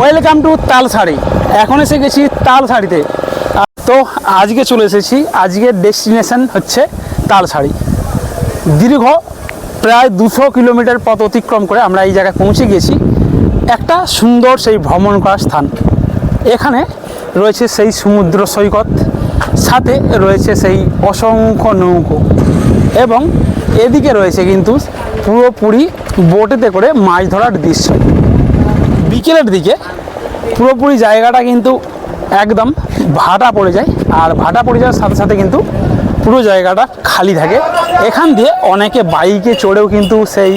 Welcome to তাল শাড়ি এখন এসে গেছি তাল শাড়িতে তো আজকে চলে এসেছি আজকের ডেস্টিনেশন হচ্ছে তাল শাড়ি দীর্ঘ প্রায় দুশো কিলোমিটার পথ অতিক্রম করে আমরা এই জায়গায় পৌঁছে গেছি। একটা সুন্দর সেই ভ্রমণ করার স্থান। এখানে রয়েছে সেই সমুদ্র সৈকত, সাথে রয়েছে সেই অসংখ্য নৌকো এবং এদিকে রয়েছে কিন্তু পুরোপুরি বোটেতে করে মাছ ধরার দৃশ্য। বিকেলের দিকে পুরোপুরি জায়গাটা কিন্তু একদম ভাটা পড়ে যায় আর ভাটা পড়ে যাওয়ার সাথে সাথে কিন্তু পুরো জায়গাটা খালি থাকে। এখান দিয়ে অনেকে বাইকে চড়েও কিন্তু সেই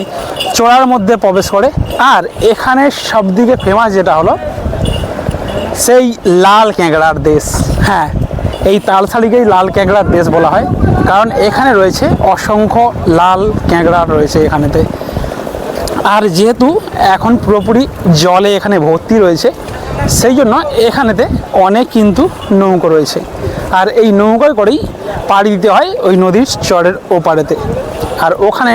চড়ার মধ্যে প্রবেশ করে। আর এখানে সবদিকে ফেমাস যেটা হলো, সেই লাল ক্যাঁকড়ার দেশ। হ্যাঁ এই তালসাড়িকেই লাল ক্যাঁকড়ার দেশ বলা হয়। কারণ এখানে রয়েছে অসংখ্য লাল ক্যাঁকড়া রয়েছে এখানেতে। আর যেহেতু এখন পুরোপুরি জলে এখানে ভর্তি রয়েছে, সেই জন্য এখানেতে অনেক কিন্তু নৌকো রয়েছে। আর এই নৌকায় করেই পাড়ি দিতে হয় ওই নদীর চরের ওপারেতে। আর ওখানে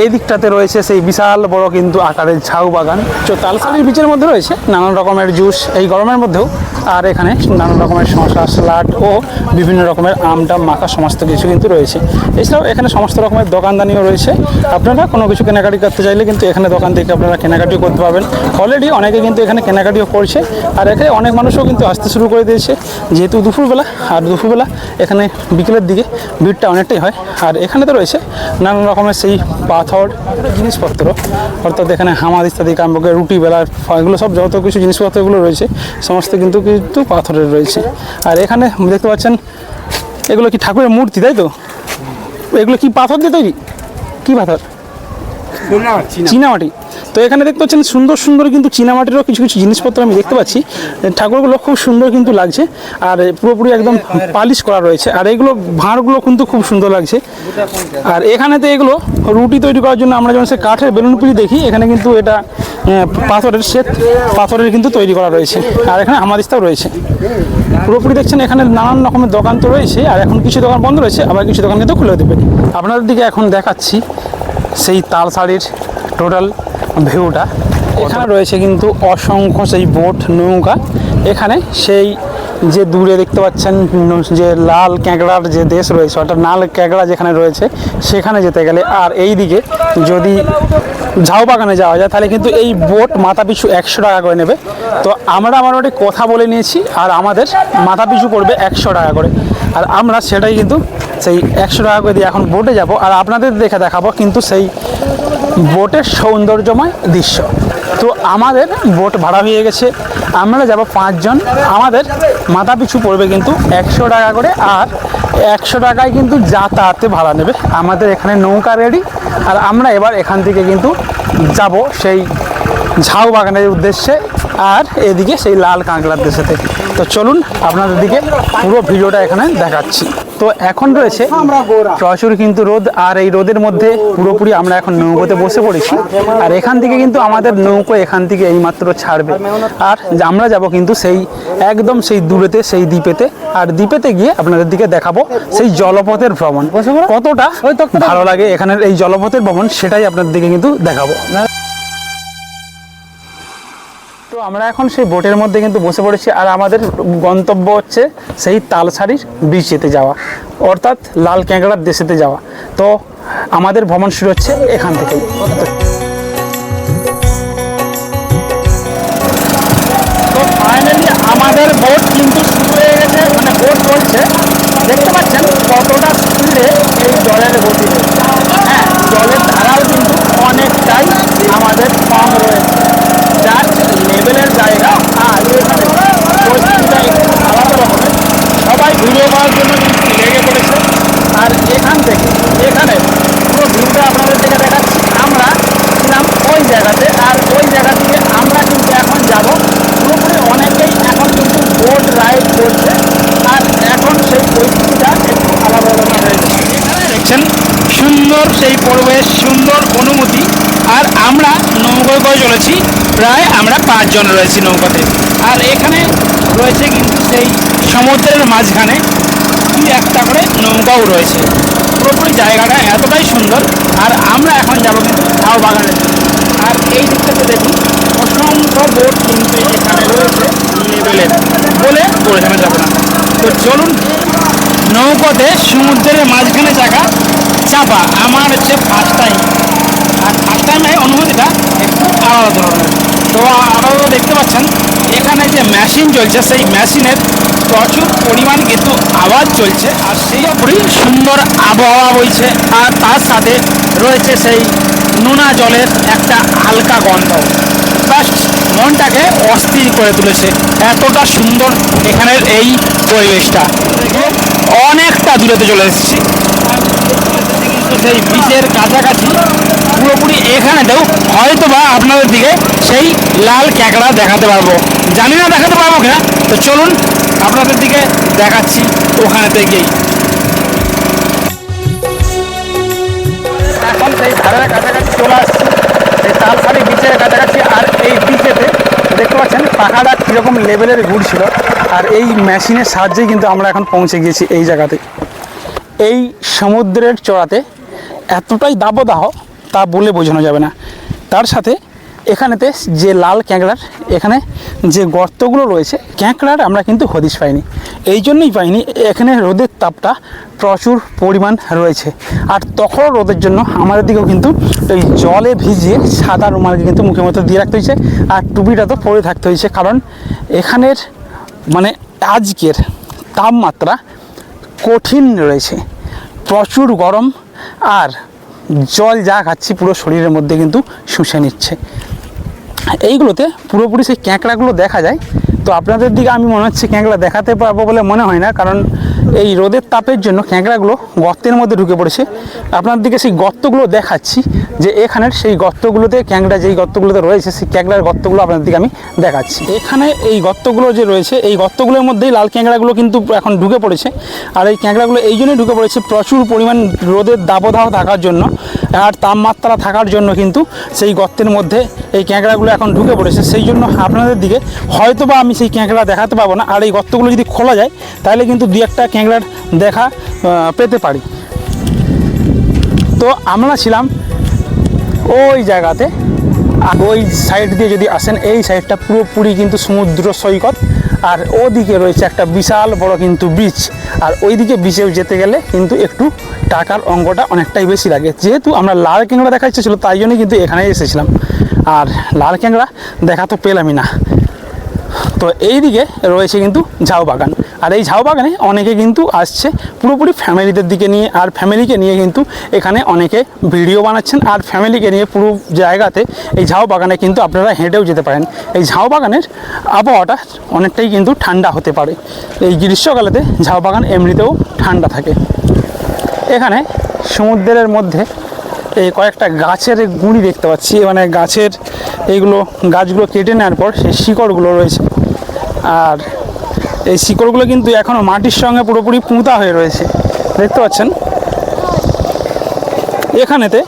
এই দিকটাতে রয়েছে সেই বিশাল বড় কিন্তু আকারের ঝাউ বাগান। তো তালসালির বিচের মধ্যে রয়েছে নানান রকমের জুস এই গরমের মধ্যেও। আর এখানে নানান রকমের শশা স্লাড ও বিভিন্ন রকমের আমটা মাখা সমস্ত কিছু কিন্তু রয়েছে। এছাড়াও এখানে সমস্ত রকমের দোকানদানিও রয়েছে। আপনারা কোনো কিছু কেনাকাটি করতে চাইলে কিন্তু এখানে দোকান থেকে আপনারা কেনাকাটিও করতে পারবেন। অলরেডি অনেকে কিন্তু এখানে কেনাকাটিও করছে। আর এখানে অনেক মানুষও কিন্তু আসতে শুরু করে দিয়েছে। যেহেতু দুপুরবেলা, আর দুপুরবেলা এখানে বিকেলের দিকে ভিড়টা অনেকটাই হয়। আর এখানে তো রয়েছে নানান রকমের সেই পাথর জিনিসপত্র অর্থাৎ এখানে হামাদ ইত্যাদি কামবকে রুটি বেলার এগুলো সব যত কিছু জিনিসপত্রগুলো রয়েছে সমস্ত কিন্তু কিন্তু পাথরের রয়েছে। আর এখানে দেখতে পাচ্ছেন এগুলো কি ঠাকুরের মূর্তি তাই তো? এগুলো কি পাথর দিয়ে তৈরি? কী পাথর? চীনামাটি। তো এখানে দেখতে পাচ্ছেন সুন্দর সুন্দর কিন্তু চীনামাটিরও কিছু কিছু জিনিসপত্র আমি দেখতে পাচ্ছি। ঠাকুরগুলো খুব সুন্দর কিন্তু লাগছে। আর পুরোপুরি একদম পালিশ করা রয়েছে। আর এগুলো, ভাঁড়গুলো কিন্তু খুব সুন্দর লাগছে। আর এখানেতে এগুলো রুটি তৈরি করার জন্য আমরা যেমন সে কাঠের বেলুন পিড়ি দেখি, এখানে কিন্তু এটা পাথরের শ্বেত পাথরের কিন্তু তৈরি করা রয়েছে। আর এখানে আমাদিস্তাও রয়েছে। পুরোপুরি দেখছেন এখানে নানান রকমের দোকান তো রয়েছে, আর এখন কিছু দোকান বন্ধ রয়েছে, আবার কিছু দোকান কিন্তু খুলে দেবে। আপনাদের দিকে এখন দেখাচ্ছি সেই তাল শাড়ির টোটাল ভিউটা। এখানে রয়েছে কিন্তু অসংখ্য সেই বোট নৌকা। এখানে সেই যে দূরে দেখতে পাচ্ছেন, যে লাল ক্যাঁকড়ার যে দেশ রয়েছে, অর্থাৎ লাল ক্যাঁকড়া যেখানে রয়েছে, সেখানে যেতে গেলে আর এই দিকে যদি ঝাউ বাগানে যাওয়া যায়, তাহলে কিন্তু এই বোট মাথা পিছু একশো টাকা করে নেবে। তো আমরা মোটামুটি কথা বলে নিয়েছি, আর আমাদের মাথা পিছু পড়বে একশো টাকা করে। আর আমরা সেটাই কিন্তু সেই একশো টাকা করে দিয়ে এখন বোটে যাব। আর আপনাদের দেখে দেখাবো কিন্তু সেই বোটের সৌন্দর্যময় দৃশ্য। তো আমাদের বোট ভাড়া হয়ে গেছে। আমরা যাব পাঁচজন। আমাদের মাথা পিছু পড়বে কিন্তু একশো টাকা করে। আর একশো টাকায় কিন্তু যাতায়াতে ভাড়া নেবে। আমাদের এখানে নৌকা রেডি আর আমরা এবার এখান থেকে কিন্তু যাব সেই ঝাউ বাগানের উদ্দেশ্যে আর এদিকে সেই লাল কাঁকড়ার দেশেতে তো চলুন আপনাদের দিকে পুরো ভিডিওটা এখানে দেখাচ্ছি। তো এখন রয়েছে প্রচুর কিন্তু রোদ আর এই রোদের মধ্যে পুরোপুরি আমরা এখন নৌকোতে বসে পড়েছি। আর এখান থেকে কিন্তু আমাদের নৌকো এখান থেকে এইমাত্র ছাড়বে। আর আমরা যাব কিন্তু সেই একদম সেই দূরেতে সেই দ্বীপেতে। আর দ্বীপেতে গিয়ে আপনাদের দিকে দেখাবো সেই জলপথের ভ্রমণ। কতটা ভালো লাগে এখানের এই জলপথের ভ্রমণ সেটাই আপনাদের দিকে কিন্তু দেখাবো। তো আমরা এখন সেই বোটের মধ্যে কিন্তু বসে পড়েছি আর আমাদের গন্তব্য হচ্ছে সেই তালসারির বিচেতে যাওয়া, অর্থাৎ লাল ক্যাঁকড়ার দেশেতে যাওয়া। তো আমাদের ভ্রমণ শুরু হচ্ছে এখান থেকেই। তো ফাইনালি আমাদের বোট কিন্তু শুরু হয়ে গেছে মানে বোট চলছে। দেখতে পাচ্ছেন কতটা স্পিডে এই জলের গতি হ্যাঁ জলের ধারাও কিন্তু অনেকটাই আমাদের কম রয়েছে। জাস্ট লেভেলের জায়গা আর এখানে পরিস্থিতিটা একটু আলাদা রকমের সবাই ভিডিও করার জন্য কিন্তু লেগে পড়েছে আর এখান থেকে এখানে পুরো ভিউটা আপনাদের দিকে দেখাচ্ছি আমরা ছিলাম ওই জায়গাতে আর ওই জায়গা থেকে আমরা কিন্তু এখন যাব পুরোপুরি অনেকেই এখন কিন্তু বোট রাইড করছে আর এখন সেই পরিস্থিতিটা একটু আলাদা আলাদা হয়েছে এখানে দেখছেন সুন্দর, সেই পরিবেশ, সুন্দর অনুমতি আর আমরা নৌকোয় করে চলেছি। প্রায় আমরা পাঁচজন রয়েছি নৌকাতে। আর এখানে রয়েছে কিন্তু সেই সমুদ্রের মাঝখানে দুই একটা করে নৌকাও রয়েছে। পুরোপুরি জায়গাটা এতটাই সুন্দর। আর আমরা এখন যাব কিন্তু ঝাউ বাগানে। আর এই দিকটাতে দেখুন অসংখ্য বোট কিন্তু এখানে রয়েছে লেভেলের বলে বোঝানো যাবে না। তো চলুন নৌকোতে সমুদ্রের মাঝখানে জায়গা চাপা, আমার হচ্ছে ফার্স্ট টাইম আর ফার্স্ট টাইমে অনুভূতিটা একটু আলাদা ধরনের। তো আরও দেখতে পাচ্ছেন, এখানে যে মেশিন চলছে, সেই মেশিনের প্রচুর পরিমাণ কিন্তু আওয়াজ চলছে, আর সেই ওপরই সুন্দর আবহাওয়া বইছে, আর তার সাথে রয়েছে সেই নোনা জলের একটা হালকা গন্ধ। জাস্ট মনটাকে অস্থির করে তুলেছে, এতটা সুন্দর এখানের এই পরিবেশটা। অনেকটা দূরেতে চলে এসেছি। সেই বিচের কাছাকাছি পুরোপুরি এখানেতেও হয়তো বা আপনাদের দিকে সেই লাল ক্যাকড়া দেখাতে পারব। জানি না দেখাতে পারব কিনা, তো চলুন আপনাদের দিকে দেখাচ্ছি ওখানেতে গিয়েই। এখন সেই ধারের কাছাকাছি চলে আসছি এই তালসারি বিচের কাছাকাছি, আর এই বিচেতে দেখতে পাচ্ছেন পাখাটা কীরকম লেভেলের ঘুরছিল আর এই মেশিনের সাহায্যেই কিন্তু আমরা এখন পৌঁছে গিয়েছি এই জায়গাতে। এই সমুদ্রের চড়াতে এতটাই দাবদাহ তা বলে বোঝানো যাবে না। তার সাথে এখানেতে যে লাল ক্যাঁকড়ার, এখানে যে গর্তগুলো রয়েছে, ক্যাঁকড়ার আমরা কিন্তু হদিশ পাইনি। এই জন্যই পাইনি, এখানে রোদের তাপটা প্রচুর পরিমাণ রয়েছে। আর তখন রোদের জন্য আমাদের দিকেও কিন্তু ওই জলে ভিজিয়ে সাদা রুমালকে কিন্তু মুখের মতো দিয়ে রাখতে হয়েছে আর টুপিটা তো পরে থাকতে হয়েছে। কারণ এখানের মানে আজকের তাপমাত্রা কঠিন রয়েছে। প্রচুর গরম আর জল যা খাচ্ছি পুরো শরীরের মধ্যে কিন্তু শুষে নিচ্ছে। এইগুলোতে পুরোপুরি সেই ক্যাঁকড়াগুলো দেখা যায়। তো আপনাদের দিকে আমি মনে হচ্ছে ক্যাঁকড়া দেখাতে পারব বলে মনে হয় না, কারণ এই রোদের তাপের জন্য ক্যাঁকড়াগুলো গর্তের মধ্যে ঢুকে পড়েছে। আপনার দিকে সেই গর্তগুলো দেখাচ্ছি যে এখানের সেই গর্তগুলোতে ক্যাঁকড়া যেই গর্তগুলোতে রয়েছে, সেই ক্যাঁকড়ার গর্তগুলো আপনাদের দিকে আমি দেখাচ্ছি। এখানে এই গর্তগুলো যে রয়েছে, এই গর্তগুলোর মধ্যেই লাল ক্যাঁকড়াগুলো কিন্তু এখন ঢুকে পড়েছে। আর এই ক্যাঁকড়াগুলো এই জন্যই ঢুকে পড়েছে প্রচুর পরিমাণ রোদের দাবদাহ থাকার জন্য আর তাপমাত্রা থাকার জন্য কিন্তু সেই গর্তের মধ্যে এই ক্যাঁকড়াগুলো এখন ঢুকে পড়েছে। সেই জন্য আপনাদের দিকে হয়তো বা আমি সেই ক্যাঁকড়া দেখাতে পাবো না। আর এই গর্তগুলো যদি খোলা যায়, তাহলে কিন্তু দু একটা ক্যাঁকড়ার দেখা পেতে পারি। তো আমরা ছিলাম ওই জায়গাতে। আর ওই সাইড দিয়ে যদি আসেন, এই সাইডটা পুরোপুরি কিন্তু সমুদ্র সৈকত। আর ওদিকে রয়েছে একটা বিশাল বড় কিন্তু বিচ আর ওইদিকে বিচেও যেতে গেলে কিন্তু একটু টাকার অঙ্কটা অনেকটাই বেশি লাগে। যেহেতু আমরা লাল ক্যাংড়া দেখা ইচ্ছে ছিল, তাই জন্যই কিন্তু এখানে এসেছিলাম। আর লাল ক্যাংড়া দেখা তো পেলামই না। তো এই দিকে রয়েছে কিন্তু ঝাউ বাগান আর এই ঝাউ বাগানে অনেকে কিন্তু আসছে পুরোপুরি ফ্যামিলিদের দিকে নিয়ে আর ফ্যামিলিকে নিয়ে কিন্তু এখানে অনেকে ভিডিও বানাচ্ছেন আর ফ্যামিলিকে নিয়ে পুরো জায়গাতে এই ঝাউ বাগানে কিন্তু আপনারা হেঁটেও যেতে পারেন। এই ঝাউ বাগানের আবহাওয়াটা অনেকটাই কিন্তু ঠান্ডা হতে পারে। এই গ্রীষ্মকালেতে ঝাউ বাগান এমনিতেও ঠান্ডা থাকে। এখানে সমুদ্রের মধ্যে এই কয়েকটা গাছের গুঁড়ি দেখতে পাচ্ছি। মানে গাছের এইগুলো গাছগুলো কেটে নেওয়ার পর সেই শিকড়গুলো রয়েছে। আর এই শিকড়গুলো কিন্তু এখনও মাটির সঙ্গে পুরোপুরি পুঁতা হয়ে রয়েছে। দেখতে পাচ্ছেন? এখানেতে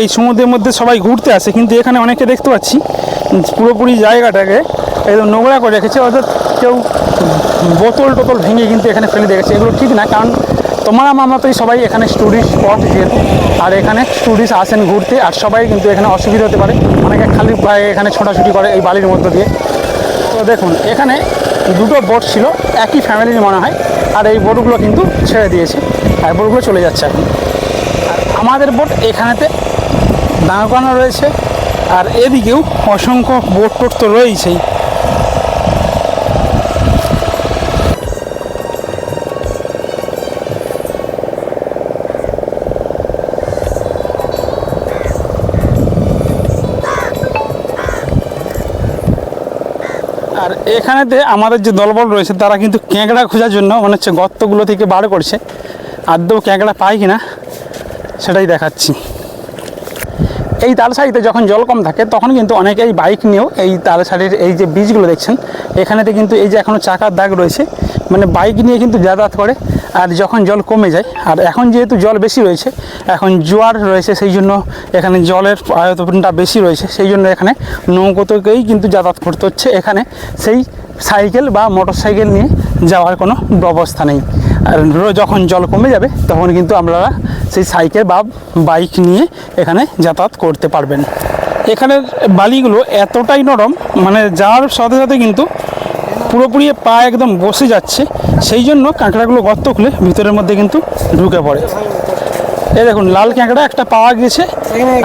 এই সমুদ্রের মধ্যে সবাই ঘুরতে আসে, কিন্তু এখানে অনেকে দেখতে পাচ্ছি, পুরোপুরি জায়গাটাকে একদম নোংরা করে রেখেছে, অর্থাৎ কেউ বোতল টোতল ভেঙে কিন্তু এখানে ফেলে দেখেছে এগুলো ঠিক না, কারণ তোমার আমার মতোই সবাই এখানে টুরিস্ট স্পট যেহেতু, আর এখানে টুরিস্ট আসেন ঘুরতে, আর সবাই কিন্তু এখানে অসুবিধা হতে পারে। অনেকে খালি পায়ে এখানে ছোটাছুটি করে এই বালির মধ্য দিয়ে। তো দেখুন, এখানে দুটো বোট ছিল, একই ফ্যামিলির মনে হয়, আর এই বোটগুলো কিন্তু ছেড়ে দিয়েছে, আর বোটগুলো চলে যাচ্ছে এখন। আর আমাদের বোট এখানেতে দাঁড় করানো রয়েছে, আর এদিকেও অসংখ্য বোট টোট তো রয়েছেই। আর এখানেতে আমাদের যে দলবল রয়েছে, তারা কিন্তু ক্যাঁকড়া খোঁজার জন্য মনে হচ্ছে গর্তগুলো থেকে বার করছে। আদৌ ক্যাঁকড়া পায় কি না সেটাই দেখাচ্ছি। এই তালসারিতে যখন জল কম থাকে, তখন কিন্তু অনেকেই বাইক নিয়েও এই তালসারির এই যে বীজগুলো দেখছেন, এখানেতে কিন্তু এই যে এখনও চাকার দাগ রয়েছে মানে বাইক নিয়ে কিন্তু যাতায়াত করে, আর যখন জল কমে যায়, আর এখন যেহেতু জল বেশি রয়েছে, এখন জোয়ার রয়েছে, সেই জন্য এখানে জলের আয়তনটা বেশি রয়েছে, সেই জন্য এখানে নৌকোতেই কিন্তু যাতায়াত করতে হচ্ছে। এখানে সেই সাইকেল বা মোটর সাইকেল নিয়ে যাওয়ার কোনো ব্যবস্থা নেই। আর যখন জল কমে যাবে, তখন কিন্তু আপনারা সেই সাইকেল বা বাইক নিয়ে এখানে যাতায়াত করতে পারবেন। এখানের বালিগুলো এতটাই নরম মানে যাওয়ার সাথে সাথে কিন্তু পুরোপুরি পা একদম বসে যাচ্ছে। সেই জন্য কাঁকড়াগুলো গর্ত খুলে ভিতরের মধ্যে কিন্তু ঢুকে পড়ে। এই দেখুন লাল ক্যাঁকড়া একটা পাওয়া গেছে।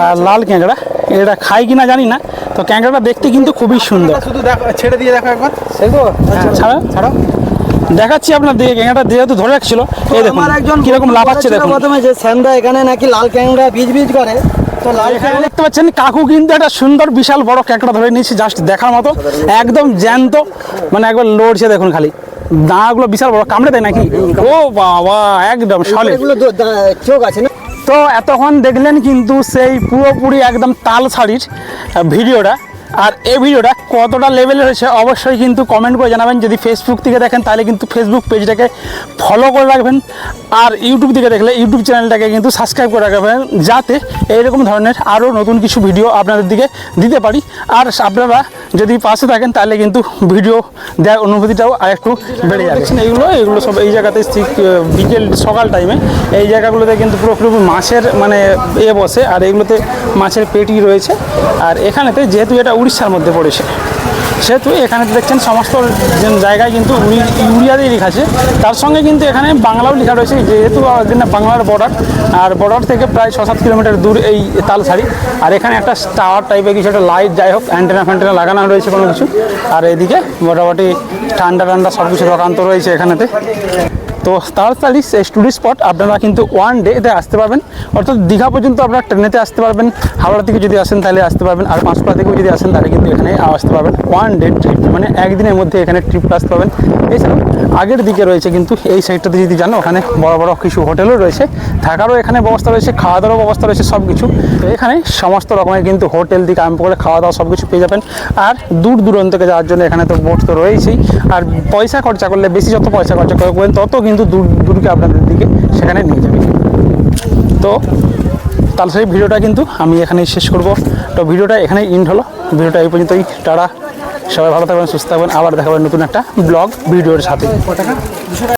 আর লাল ক্যাঁকড়া এটা খাই কিনা জানি না। তো ক্যাঁকড়াটা দেখতে কিন্তু খুবই সুন্দর। শুধু দেখো ছেড়ে দিয়ে দেখো একবার। ছাড়া। ছাড়া। দেখাচ্ছি আপনার দিকে ক্যাঁকড়া যেহেতু ধরে রাখছিল এই দেখুন একজন কীরকম লাফাচ্ছে দেখুন। প্রথমে যে স্যামরা এখানে নাকি লাল ক্যাংরা বীজ বীজ করে। তো লাল এখানে দেখতে পাচ্ছেন কাকু কিন্তু একটা সুন্দর বিশাল বড় ক্যাঁকড়া ধরে নিয়েছে জাস্ট দেখার মতো। একদম জ্যান্ত মানে একবার লড়ছে দেখুন খালি। দাঁড়াগুলো বিশাল বড় কামড়ে দেয় নাকি? ও বাবা একদম দো- চোখ আছে না? তো এতক্ষণ দেখলেন কিন্তু সেই পুরোপুরি একদম তাল শাড়ির ভিডিওটা। আর এই ভিডিওটা কতটা লেভেলের হয়েছে অবশ্যই কিন্তু কমেন্ট করে জানাবেন। যদি ফেসবুক থেকে দেখেন, তাহলে কিন্তু ফেসবুক পেজটাকে ফলো করে রাখবেন। আর ইউটিউব থেকে দেখলে ইউটিউব চ্যানেলটাকে কিন্তু সাবস্ক্রাইব করে রাখবেন, যাতে এইরকম ধরনের আরও নতুন কিছু ভিডিও আপনাদের দিকে দিতে পারি। আর আপনারা যদি পাশে থাকেন, তাহলে কিন্তু ভিডিও দেওয়ার অনুভূতিটাও আর একটু বেড়ে দেখছেন এইগুলো এগুলো সব এই জায়গাতে ঠিক বিকেল সকাল টাইমে এই জায়গাগুলোতে কিন্তু পুরোপুরি মাছের মানে এ বসে, আর এগুলোতে মাছের পেটি রয়েছে। আর এখানেতে যেহেতু এটা উড়িষ্যার মধ্যে পড়েছে। সেহেতু এখানে দেখছেন সমস্ত জায়গায় কিন্তু উড়ি- ইউরিয়া দিয়ে লেখা আছে। তার সঙ্গে কিন্তু এখানে বাংলাও লেখা রয়েছে, যেহেতু বাংলার বর্ডার আর বর্ডার থেকে প্রায় ছ সাত কিলোমিটার দূর এই তালসারি। আর এখানে একটা স্টার টাইপের কিছু একটা লাইট যাই হোক অ্যান্টেনা ফ্যান্টেনা লাগানো রয়েছে কোনো কিছু। আর এদিকে মোটামুটি ঠান্ডা ঠান্ডা সব কিছু দোকান্ত রয়েছে এখানেতে। তো তাড়াতাড়ি টুরিস্ট স্পট আপনারা কিন্তু ওয়ান ডেতে আসতে পারবেন। অর্থাৎ দীঘা পর্যন্ত আপনারা ট্রেনেতে আসতে পারবেন। হাওড়া থেকে যদি আসেন তাহলে আসতে পারবেন। আর পাঁচপাড়া থেকেও যদি আসেন তাহলে কিন্তু এখানে আসতে পারবেন। ওয়ান ডে ট্রিপ মানে একদিনের মধ্যে এখানে ট্রিপ আসতে পারবেন। এছাড়াও আগের দিকে রয়েছে, কিন্তু এই সাইডটাতে যদি যান ওখানে বড় বড় কিছু হোটেলও রয়েছে। থাকারও এখানে ব্যবস্থা রয়েছে খাওয়া দাওয়ারও ব্যবস্থা রয়েছে সব কিছু এখানে সমস্ত রকমের কিন্তু হোটেল থেকে আরম্ভ করে খাওয়া দাওয়া সব কিছু পেয়ে যাবেন। আর দূর দূরান্ত থেকে যাওয়ার জন্য এখানে তো বোট তো রয়েছেই। আর পয়সা খরচা করলে, বেশি যত পয়সা খরচা করবেন তত কিন্তু দূর দূরকে আপনাদের দিকে সেখানে নিয়ে যাবে। তো তাহলে সেই ভিডিওটা কিন্তু আমি এখানেই শেষ করব। তো ভিডিওটা এখানেই ইন্ড হলো। ভিডিওটা এই পর্যন্তই। টাটা। সবাই ভালো থাকবেন সুস্থ থাকবেন। আবার দেখাবেন নতুন একটা ব্লগ ভিডিওর সাথে।